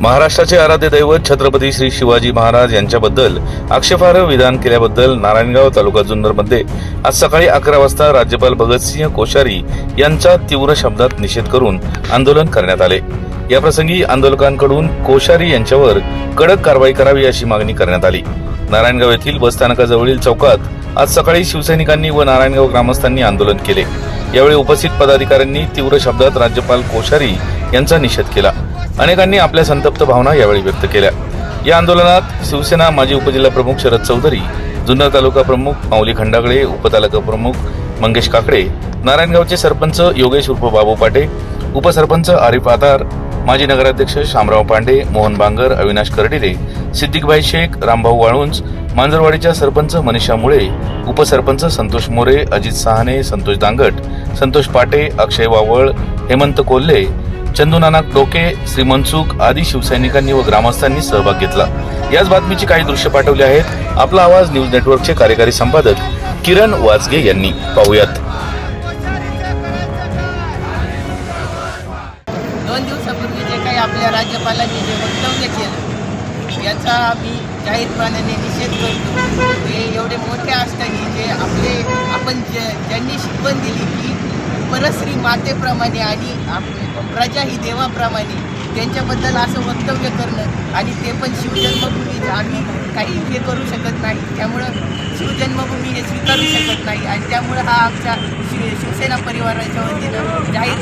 महाराष्ट्राचे आराध्य दैवत छत्रपती श्री शिवाजी महाराज यांच्याबद्दल आक्षेपार्ह विधान केल्याबद्दल नारायणगाव तालुका जुन्नरमध्ये आज सकाळी अकरा वाजता राज्यपाल भगतसिंह कोश्यारी यांचा तीव्र शब्दात निषेध करून आंदोलन करण्यात आले. याप्रसंगी आंदोलकांकडून कोश्यारी यांच्यावर कडक कारवाई करावी अशी मागणी करण्यात आली. नारायणगाव येथील बसस्थानकाजवळील चौकात आज सकाळी शिवसैनिकांनी व नारायणगाव ग्रामस्थांनी आंदोलन केले. यावेळी उपस्थित पदाधिकाऱ्यांनी तीव्र शब्दात राज्यपाल कोश्यारी यांचा निषेध केला. अनेकांनी आपल्या संतप्त भावना यावेळी व्यक्त केल्या. या आंदोलनात शिवसेना माजी उपजिल्हा प्रमुख शरद चौधरी जुन्नर तालुका प्रमुख माऊली खंडागळे उपतालुका प्रमुख मंगेश काकडे नारायणगावचे सरपंच योगेश उर्फ बाबू पाटे उपसरपंच आरिफ आधार माजी नगराध्यक्ष शामराव पांडे मोहन बांगर अविनाश कर्डिले सिद्दीकभाई शेख रामभाऊ वाळुंज मांजरवाडीच्या सरपंच मनीषा मुळे उपसरपंच संतोष मोरे अजित सहाने संतोष दांगट संतोष पाटे अक्षय वावळ हेमंत कोल्हे चंदू नानाक डोके श्री मनसुख आदी शिवसैनिकांनी व ग्रामस्थांनी सहभाग घेतला. याच बातमीची काही दृश्य पाठवली आहेत. आपला आवाज न्यूज नेटवर्कचे कार्यकारी संपादक किरण वाजगे यांनी. पाहूयात. दोन दिवसापूर्वी जे काही आपल्या राज्यपालांनी जे वक्तव्य केलं याचा आम्ही जाहीरपणाने निषेध करतो. ते एवढे मोठे असताना जे आपले आपण ज्यांनी शिकवण दिली की परश्री मातेप्रमाणे आणि आप- प्रजा ही देवाप्रमाणे त्यांच्याबद्दल असं वक्तव्य करणं आणि ते पण शिवजन्मभूमी आम्ही काही हे करू शकत नाही. त्यामुळं शिवजन्मभूमी हे स्वीकारू शकत नाही आणि त्यामुळं हा आमच्या शिव शिवसेना परिवाराच्या वतीनं जाहीर